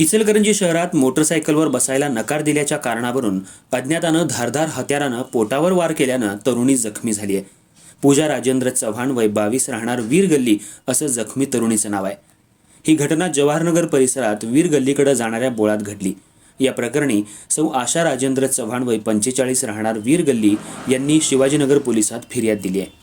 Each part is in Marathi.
इचलकरंजी शहरात मोटरसायकलवर बसायला नकार दिल्याच्या कारणावरून अज्ञातानं धारधार हत्यारानं पोटावर वार केल्यानं तरुणी जखमी झाली आहे. पूजा राजेंद्र चव्हाण वय बावीस राहणार वीर गल्ली असं जखमी तरुणीचं नाव आहे. ही घटना जवाहरनगर परिसरात वीर गल्लीकडे जाणाऱ्या बोळात घडली. या प्रकरणी सौ आशा राजेंद्र चव्हाण वय पंचेचाळीस राहणार वीर गल्ली यांनी शिवाजीनगर पोलिसात फिर्याद दिली आहे.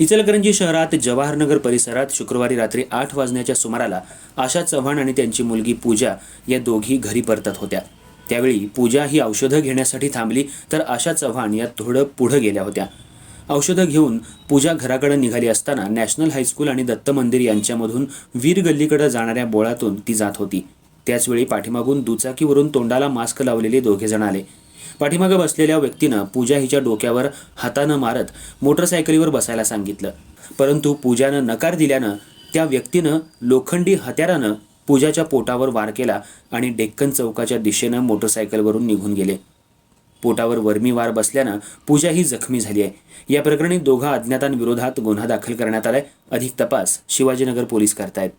इचलकरंजी शहरात जवाहरनगर परिसरात शुक्रवारी रात्री आठ वाजण्याच्या सुमाराला आशा चव्हाण आणि त्यांची मुलगी पूजा या दोघी घरी परतत होत्या. त्यावेळी पूजा ही औषधं घेण्यासाठी थांबली तर आशा चव्हाण या थोडं पुढं गेल्या होत्या. औषधं घेऊन पूजा घराकडे निघाली असताना नॅशनल हायस्कूल आणि दत्त मंदिर यांच्यामधून वीर गल्लीकडे जाणाऱ्या बोळातून ती जात होती. त्याचवेळी पाठीमागून दुचाकीवरून तोंडाला मास्क लावलेले दोघे जण आले. पाठीमागं बसलेल्या व्यक्तीनं पूजा हिच्या डोक्यावर हातानं मारत मोटरसायकलीवर बसायला सांगितलं. परंतु पूजानं नकार दिल्यानं त्या व्यक्तीनं लोखंडी हत्यारानं पूजाच्या पोटावर वार केला आणि डेक्कन चौकाच्या दिशेनं मोटरसायकलवरून निघून गेले. पोटावर वर्मी वार बसल्यानं पूजा ही जखमी झाली आहे. या प्रकरणी दोघा अज्ञातांविरोधात गुन्हा दाखल करण्यात आलाय. अधिक तपास शिवाजीनगर पोलीस करतायत.